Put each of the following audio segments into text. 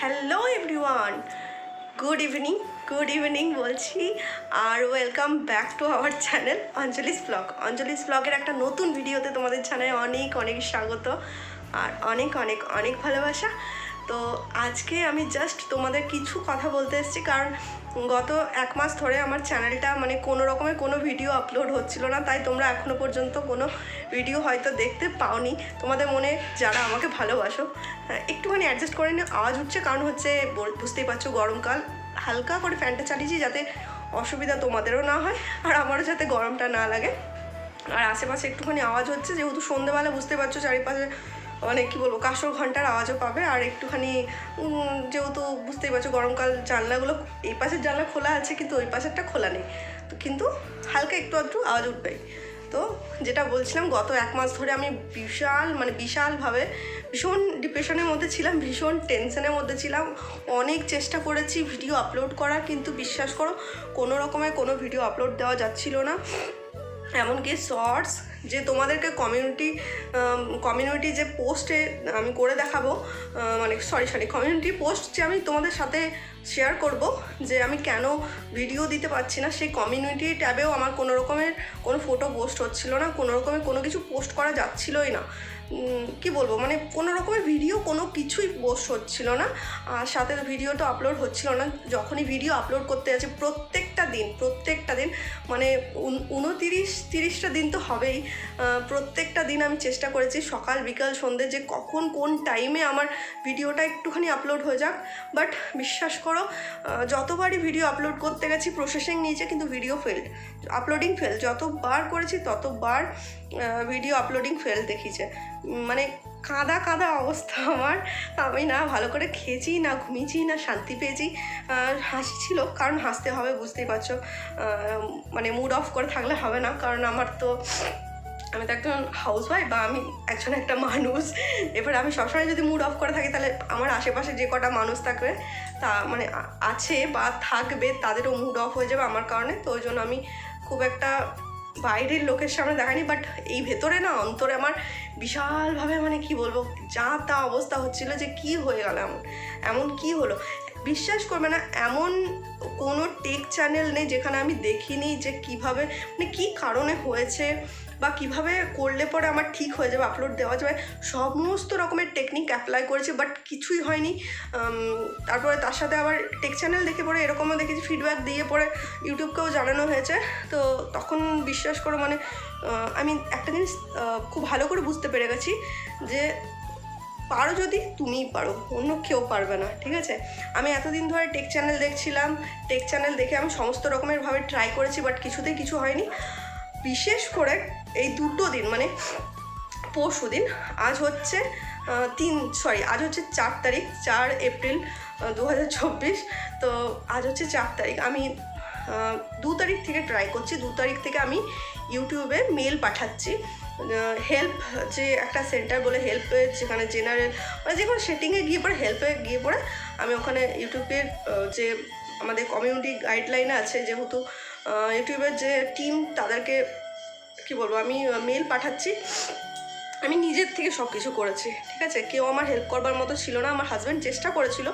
Hello everyone good evening good evening বলছি। আর welcome back to our channel Anjali's blog Anjali's ব্লগের একটা নতুন ভিডিওতে তোমাদের চ্যানেলে অনেক অনেক স্বাগত। আর অনেক অনেক অনেক ভালোবাসা। তো আজকে আমি জাস্ট তোমাদের কিছু কথা বলতে এসেছি কারণ গত এক মাস ধরে আমার চ্যানেলটা মানে কোনো রকমের কোনো ভিডিও আপলোড হচ্ছিল না তাই তোমরা এখনও পর্যন্ত কোনো ভিডিও হয়তো দেখতে পাওনি। তোমাদের মনে যারা আমাকে ভালোবাসো হ্যাঁ, একটুখানি অ্যাডজাস্ট করে নিয়ে আওয়াজ উঠছে কারণ হচ্ছে বুঝতেই পারছ গরমকাল। হালকা করে ফ্যানটা চালিয়েছি যাতে অসুবিধা তোমাদেরও না হয় আর আমারও যাতে গরমটা না লাগে। আর আশেপাশে একটুখানি আওয়াজ হচ্ছে যেহেতু সন্ধ্যেবেলা বুঝতে পারছ চারিপাশে মানে কী বলব কাশর ঘণ্টার আওয়াজও পাবে। আর একটুখানি যেহেতু বুঝতেই পারছ গরমকাল, জানলাগুলো এই পাশের জানলা খোলা আছে, কিন্তু ওই পাশেরটা খোলা নেই। তো কিন্তু হালকা একটু আধটু আওয়াজ উঠবেই তো যেটা বলছিলাম, গত এক মাস ধরে আমি বিশাল মানে বিশালভাবে ভীষণ ডিপ্রেশনের মধ্যে ছিলাম, ভীষণ টেনশনের মধ্যে ছিলাম। অনেক চেষ্টা করেছি ভিডিও আপলোড করার, কিন্তু বিশ্বাস করো, কোনো রকমের কোনো ভিডিও আপলোড দেওয়া যাচ্ছিল না। এমনকি শর্টস যে তোমাদেরকে কমিউনিটি কমিউনিটি যে পোস্টে আমি করে দেখাবো মানে সরি সরি কমিউনিটি পোস্ট যে আমি তোমাদের সাথে শেয়ার করব, যে আমি কেন ভিডিও দিতে পারছি না, সেই কমিউনিটি ট্যাবেও আমার কোনো রকমের কোনো ফটো পোস্ট হচ্ছিল না, কোনো রকমের কোনো কিছু পোস্ট করা যাচ্ছিলই না। কি বলব মানে কোনো রকমের ভিডিও কোনো কিছুই পোস্ট হচ্ছিল না, আর সাথে ভিডিও তো আপলোড হচ্ছিল না, যখনই ভিডিও আপলোড করতে যাচ্ছি প্রত্যেকটা দিন প্রত্যেকটা দিন মানে উন- উনতিরিশ, তিরিশটা দিন তো হবেই প্রত্যেকটা দিন আমি চেষ্টা করেছি সকাল বিকাল সন্ধ্যে যে কখন কোন টাইমে আমার ভিডিওটা একটুখানি আপলোড হয়ে যাক। বাট বিশ্বাস করো যতবারই ভিডিও আপলোড করতে গেছি প্রসেসিং নিয়েছে কিন্তু ভিডিও ফেল আপলোডিং ফেল যতবার করেছি ততবার ভিডিও আপলোডিং ফেল দেখিয়েছে উম, মানে কাঁদা কাঁদা অবস্থা আমার। আমি না ভালো করে খেয়েছি না ঘুমিয়েছি না শান্তি পেয়েছি। আর হাসি ছিল কারণ হাসতে হবে বুঝতেই পারছ। মানে মুড অফ করে থাকলে হবে না কারণ আমার তো আমি তো একজন হাউস ওয়াইফ বা আমি একজন একটা মানুষ। এবার আমি সবসময় যদি মুড অফ করে থাকি, তাহলে আমার আশেপাশে যে কটা মানুষ থাকবে, তা মানে আছে বা থাকবে, তাদেরও মুড অফ হয়ে যাবে আমার কারণে। তো ওই জন্য আমি খুব একটা বাইরের লোকের সামনে দেখাইনি বাট এই ভেতরে না, অন্তরে আমার বিশালভাবে মানে কি বলব, যা তা অবস্থা হচ্ছিল যে কি হয়ে গেল এমন এমন কি হলো। বিশ্বাস করবে না, এমন কোনো টেক চ্যানেল নেই যেখানে আমি দেখিনি যে কীভাবে মানে কী কারণে হয়েছে বা কীভাবে করলে পরে আমার ঠিক হয়ে যাবে আপলোড দেওয়া যাবে, সমস্ত রকমের টেকনিক অ্যাপ্লাই করেছি বাট কিছুই হয়নি। তারপরে তার সাথে আবার টেক চ্যানেল দেখে পরে এরকমও দেখেছি ফিডব্যাক দিয়ে পরে ইউটিউবকেও জানানো হয়েছে। তো তখন বিশ্বাস করো মানে আমি একটা জিনিস খুব ভালো করে বুঝতে পেরে গেছি যে পারো যদি, তুমিই পারো। অন্য কেউ পারবে না, ঠিক আছে? আমি এতদিন ধরে টেক চ্যানেল দেখছিলাম। টেক চ্যানেল দেখে আমি সমস্ত রকমের ভাবে ট্রাই করেছি বাট কিছুতেই কিছু হয়নি। বিশেষ করে এই দুটো দিন মানে পরশু দিন, আজ হচ্ছে তিন সরি আজ হচ্ছে চার তারিখ, চার এপ্রিল দু হাজার চব্বিশ। তো আজ হচ্ছে চার তারিখ। আমি দু তারিখ থেকে ট্রাই করছি, দু তারিখ থেকে আমি ইউটিউবে মেল পাঠাচ্ছি। হেল্প যে একটা সেন্টার বলে হেল্পে যেখানে জেনারেল মানে যে কোনো সেটিংয়ে গিয়ে পরে হেল্পে গিয়ে পরে আমি ওখানে ইউটিউবের যে আমাদের কমিউনিটি গাইডলাইনে আছে যেহেতু ইউটিউবের যে টিম তাদেরকে কি বলব, আমি মেল পাঠাচ্ছি। আমি নিজের থেকে সব কিছু করেছি, ঠিক আছে? কেউ আমার হেল্প করবার মতো ছিল না, আমার হাজব্যান্ড চেষ্টা করেছিল।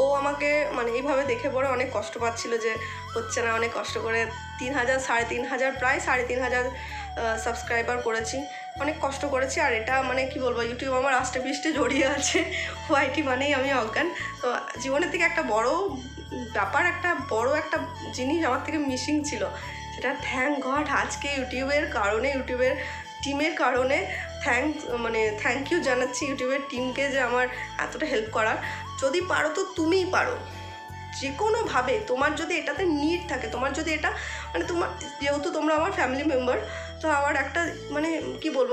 ও আমাকে মানে এইভাবে দেখে পরে অনেক কষ্ট পাচ্ছিল যে হচ্ছে না, অনেক কষ্ট করে তিন হাজার, সাড়ে তিন হাজার, প্রায় সাড়ে তিন হাজার সাবস্ক্রাইবার করেছি। অনেক কষ্ট করেছি আর এটা মানে কি বলব ইউটিউব আমার আষ্টে পিষ্টে জড়িয়ে আছে। ওয়াইটি মানেই আমি অজ্ঞান। তো জীবনের থেকে একটা বড় ব্যাপার, একটা বড় একটা জিনিস আমার থেকে মিসিং ছিল। সেটা থ্যাংক গড আজকে ইউটিউবের কারণে ইউটিউবের টিমের কারণে থ্যাংক মানে থ্যাংক ইউ জানাচ্ছি ইউটিউবের টিমকে যে আমার এতটা হেল্প করার। যদি পারো তো তুমিই পারো। যে কোনোভাবে তোমার যদি এটাতে নিড থাকে, তোমার যদি এটা মানে তোমার, যেহেতু তোমরা আমার ফ্যামিলি মেম্বার তো আমার একটা মানে কি বলব,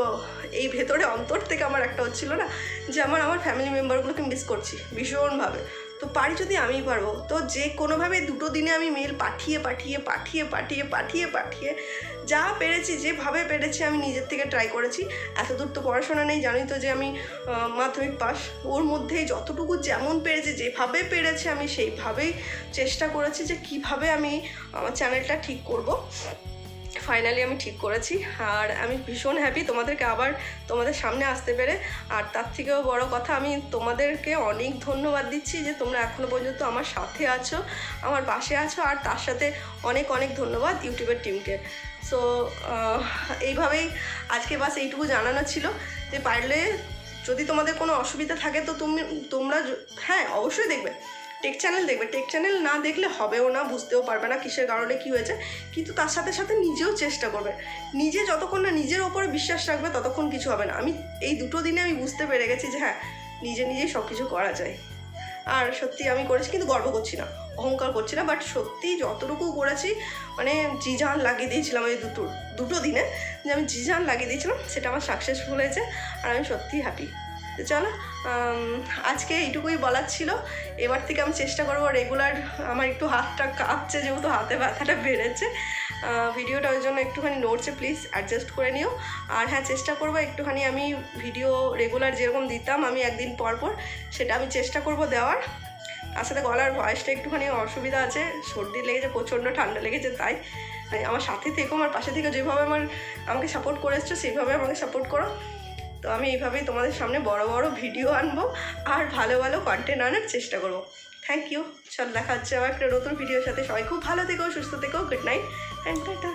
এই ভেতরে অন্তর থেকে আমার একটা হচ্ছিল না, যে আমার আমার ফ্যামিলি মেম্বারগুলোকে মিস করছি ভীষণভাবে। তো পারি যদি আমিই পারব। তো যে কোনোভাবে দুটো দিনে আমি মেল পাঠিয়ে পাঠিয়ে পাঠিয়ে পাঠিয়ে পাঠিয়ে পাঠিয়ে যা পেরেছি, যেভাবে পেরেছি আমি নিজের থেকে ট্রাই করেছি। এত দূর তো পড়াশোনা নেই জানি তো যে আমি মাধ্যমিক পাস ওর মধ্যেই যতটুকু যেমন পেরেছি, যেভাবে পেরেছি আমি সেইভাবেই চেষ্টা করেছি যে কীভাবে আমি আমার চ্যানেলটা ঠিক করব। ফাইনালি আমি ঠিক করেছি। আর আমি ভীষণ হ্যাপি তোমাদেরকে আবার তোমাদের সামনে আসতে পেরে। আর তার থেকেও বড় কথা, আমি তোমাদেরকে অনেক ধন্যবাদ দিচ্ছি যে তোমরা এখনও পর্যন্ত আমার সাথে আছো, আমার পাশে আছো, আর তার সাথে অনেক অনেক ধন্যবাদ ইউটিউবের টিমকে সো এইভাবেই আজকে বাস এইটুকু জানানো ছিল যে পারলে যদি তোমাদের কোনো অসুবিধা থাকে তো তুমি, তোমরা হ্যাঁ অবশ্যই দেখবে। টেক চ্যানেল দেখবে। টেক চ্যানেল না দেখলে হবেও না, বুঝতেও পারবে না কিসের কারণে কি হয়েছে। কিন্তু তার সাথে সাথে নিজেও চেষ্টা করবে। নিজে যতক্ষণ না নিজের ওপরে বিশ্বাস রাখবে, ততক্ষণ কিছু হবে না। আমি এই দুটো দিনে আমি বুঝতে পেরে গেছি যে হ্যাঁ নিজে নিজেই সব কিছু করা যায়। আর সত্যি আমি করেছি, কিন্তু গর্ব করছি না, অহংকার করছি না। বাট সত্যি যতটুকু করেছি মানে জিজান লাগিয়ে দিয়েছিলাম এই দুটো দুটো দিনে। যে আমি জিজান লাগিয়ে দিয়েছিলাম, সেটা আমার সাকসেসফুল হয়েছে। আর আমি সত্যিই হ্যাপি তো চলো আজকে এইটুকুই বলার ছিল। এবার থেকে আমি চেষ্টা করব রেগুলার আমার একটু হাতটা কাঁপছে, যেহেতু হাতে ব্যথাটা বেড়েছে। ভিডিওটা ওই জন্য একটুখানি নড়ছে প্লিজ অ্যাডজাস্ট করে নিও। আর হ্যাঁ চেষ্টা করব একটুখানি আমি ভিডিও রেগুলার যেরকম দিতাম আমি একদিন পর পর, সেটা আমি চেষ্টা করব দেওয়ার। তার সাথে গলার ভয়েসটা একটুখানি অসুবিধা আছে, সর্দি লেগেছে, প্রচণ্ড ঠান্ডা লেগেছে, তাই আমার সাথে থেকো, আমার পাশে থেকে, যেভাবে আমার আমাকে সাপোর্ট করে এসছো, সেইভাবে আমাকে সাপোর্ট করো। তো আমি এইভাবেই তোমাদের সামনে বড় বড় ভিডিও আনব আর ভালো ভালো কন্টেন্ট আনার চেষ্টা করব। থ্যাংক ইউ চল, দেখা হচ্ছে আবার একটা নতুন ভিডিওর সাথে। সবাই খুব ভালো থেকো, সুস্থ থেকো গুড নাইট অ্যান্ড টাটা